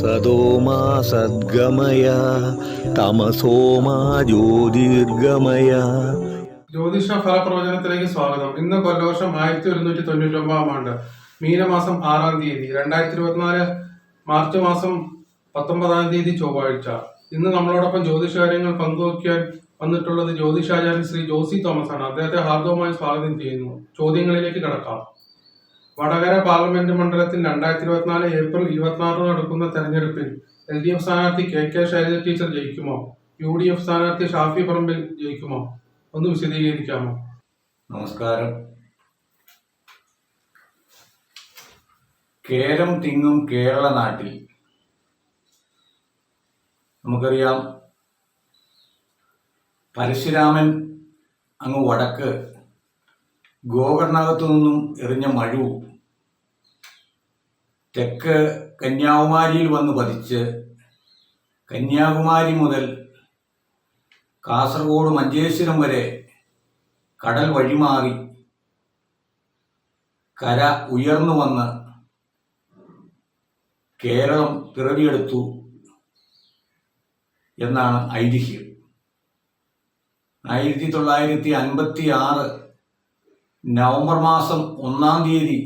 സത്യോമാ സദ്ഗമയ തമസോമാ ജ്യോതിർഗമയ. ജ്യോതിഷ ഫലപ്രവചനത്തിലേക്ക് സ്വാഗതം. ഇന്ന് കൊല്ലവർഷം ആയിരത്തി ഒരുന്നൂറ്റി തൊണ്ണൂറ്റി ഒമ്പതാം ആണ്ട് മീനമാസം ആറാം തീയതി രണ്ടായിരത്തി ഇരുപത്തിനാല് മാർച്ച് മാസം പത്തൊമ്പതാം തീയതി ചൊവ്വാഴ്ച. ഇന്ന് നമ്മളോടൊപ്പം ജ്യോതിഷ കാര്യങ്ങൾ പങ്കുവയ്ക്കാൻ വന്നിട്ടുള്ളത് ജ്യോതിഷാചാര്യൻ ശ്രീ ജോസി തോമസ് ആണ് അദ്ദേഹത്തെ ഹാർദവമായി സ്വാഗതം ചെയ്യുന്നു. ചോദ്യങ്ങളിലേക്ക് കിടക്കാം. വടകര പാർലമെന്റ് മണ്ഡലത്തിൽ രണ്ടായിരത്തി ഇരുപത്തിനാല് ഏപ്രിൽ ഇരുപത്തിനാറിന് നടക്കുന്ന തെരഞ്ഞെടുപ്പിൽ എൽ ഡി എഫ് സ്ഥാനാർത്ഥി കെ കെ ശൈലജ ടീച്ചർ ജയിക്കുമോ? യു ഡി എഫ് സ്ഥാനാർത്ഥി ഷാഫി പറമ്പിൽ ജയിക്കുമോ? ഒന്ന് വിശദീകരിക്കാമോ? നമസ്കാരം. കേരം തിങ്ങും കേരള നാട്ടിൽ. നമുക്കറിയാം പരശുരാമൻ അങ്ങ് വടക്ക് ഗോകർണകത്തു നിന്നും എറിഞ്ഞ മഴു തെക്ക് കന്യാകുമാരിയിൽ വന്ന് പതിച്ച് കന്യാകുമാരി മുതൽ കാസർഗോഡ് മഞ്ചേശ്വരം വരെ കടൽ വഴിമാറി കര ഉയർന്നു വന്ന് കേരളം പിറവിയെടുത്തു എന്നാണ് ഐതിഹ്യം. ആയിരത്തി തൊള്ളായിരത്തി അൻപത്തി ആറ് നവംബർ മാസം ഒന്നാം തീയതി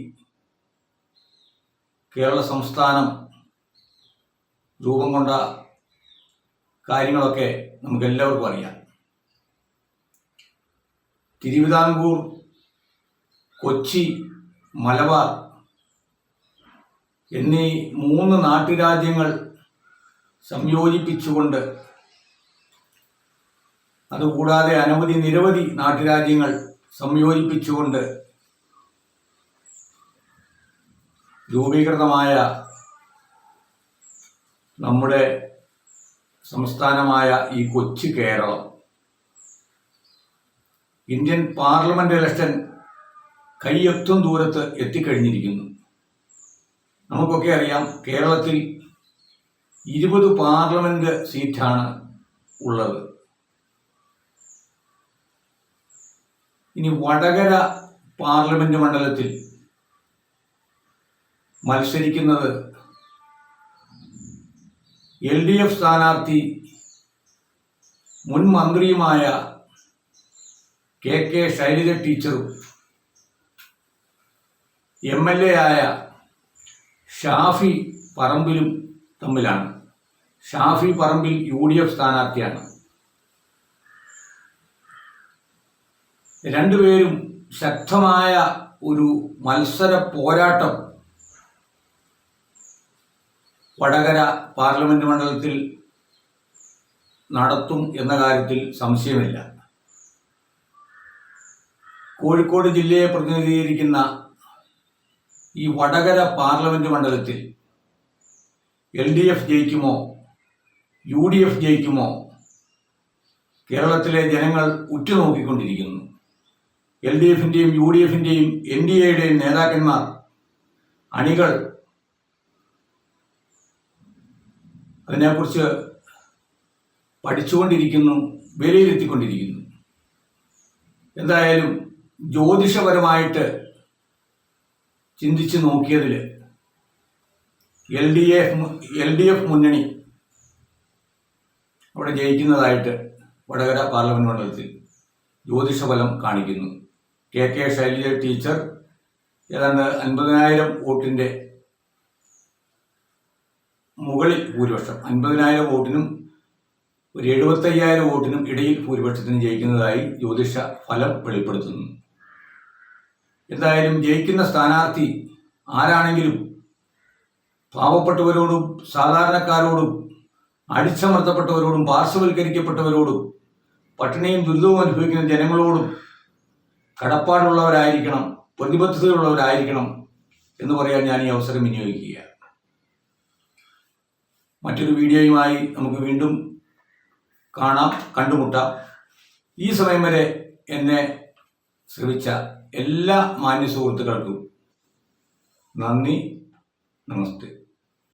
കേരള സംസ്ഥാനം രൂപം കൊണ്ട കാര്യങ്ങളൊക്കെ നമുക്ക് എല്ലാവർക്കും അറിയാം. തിരുവിതാംകൂർ കൊച്ചി മലബാർ എന്നീ മൂന്ന് നാട്ടുരാജ്യങ്ങൾ സംയോജിപ്പിച്ചുകൊണ്ട് അതുകൂടാതെ അനവധി നിരവധി നാട്ടുരാജ്യങ്ങൾ സംയോജിപ്പിച്ചുകൊണ്ട് രൂപീകൃതമായ നമ്മുടെ സംസ്ഥാനമായ ഈ കൊച്ചു കേരളം. ഇന്ത്യൻ പാർലമെന്റ് ഇലക്ഷൻ കൈയെത്തും ദൂരത്ത് എത്തിക്കഴിഞ്ഞിരിക്കുന്നു. നമുക്കൊക്കെ അറിയാം കേരളത്തിൽ ഇരുപത് പാർലമെന്റ് സീറ്റാണ് ഉള്ളത്. ഇനി വടകര പാർലമെന്റ് മണ്ഡലത്തിൽ മത്സരിക്കുന്നത്. എൽ ഡി എഫ് സ്ഥാനാർത്ഥി മുൻ മന്ത്രിയുമായ കെ കെ ശൈലജ ടീച്ചറും എം എൽ എ ആയ ഷാഫി പറമ്പിലും തമ്മിലാണ്. Shafi Parambil U D F സ്ഥാനാർത്ഥിയാണ്. രണ്ടുപേരും ശക്തമായ ഒരു മത്സര പോരാട്ടം വടകര പാർലമെന്റ് മണ്ഡലത്തിൽ നടത്തും എന്ന കാര്യത്തിൽ സംശയമില്ല. കോഴിക്കോട് ജില്ലയെ പ്രതിനിധീകരിക്കുന്ന ഈ വടകര പാർലമെന്റ് മണ്ഡലത്തിൽ എൽ ഡി എഫ് ജയിക്കുമോ യു ഡി എഫ് ജയിക്കുമോ കേരളത്തിലെ ജനങ്ങൾ ഉറ്റുനോക്കിക്കൊണ്ടിരിക്കുന്നു. എൽ ഡി എഫിന്റെയും യു ഡി എഫിന്റെയും എൻ ഡി എയുടെയും നേതാക്കന്മാർ അണികൾ അതിനെക്കുറിച്ച് പഠിച്ചുകൊണ്ടിരിക്കുന്നു വിലയിരുത്തിക്കൊണ്ടിരിക്കുന്നു എന്തായാലും ജ്യോതിഷപരമായിട്ട് ചിന്തിച്ച് നോക്കിയതിൽ L D F L D F മുന്നണി അവിടെ ജയിക്കുന്നതായിട്ട് വടകര പാർലമെന്റ് മണ്ഡലത്തിൽ ജ്യോതിഷഫലം കാണിക്കുന്നു. കെ കെ ശൈലജ ടീച്ചർ ഏതാണ്ട് അൻപതിനായിരം വോട്ടിന്റെ മുകളിൽ ഭൂരിപക്ഷം. അൻപതിനായിരം വോട്ടിനും ഒരു എഴുപത്തയ്യായിരം വോട്ടിനും ഇടയിൽ ഭൂരിപക്ഷത്തിന് ജയിക്കുന്നതായി ജ്യോതിഷ ഫലം വെളിപ്പെടുത്തുന്നു. എന്തായാലും ജയിക്കുന്ന സ്ഥാനാർത്ഥി ആരാണെങ്കിലും പാവപ്പെട്ടവരോടും സാധാരണക്കാരോടും അടിച്ചമർത്തപ്പെട്ടവരോടും പാർശ്വവൽക്കരിക്കപ്പെട്ടവരോടും പട്ടിണിയും ദുരിതവും അനുഭവിക്കുന്ന ജനങ്ങളോടും കടപ്പാടുള്ളവരായിരിക്കണം പ്രതിബദ്ധതയുള്ളവരായിരിക്കണം എന്ന് പറയാൻ ഞാൻ ഈ അവസരം വിനിയോഗിക്കുക മറ്റൊരു വീഡിയോയുമായി നമുക്ക് വീണ്ടും കാണാം കണ്ടുമുട്ടാം. ഈ സമയം വരെ എന്നെ ശ്രമിച്ച എല്ലാ മാന്യ സുഹൃത്തുക്കൾക്കും നന്ദി നമസ്തേ.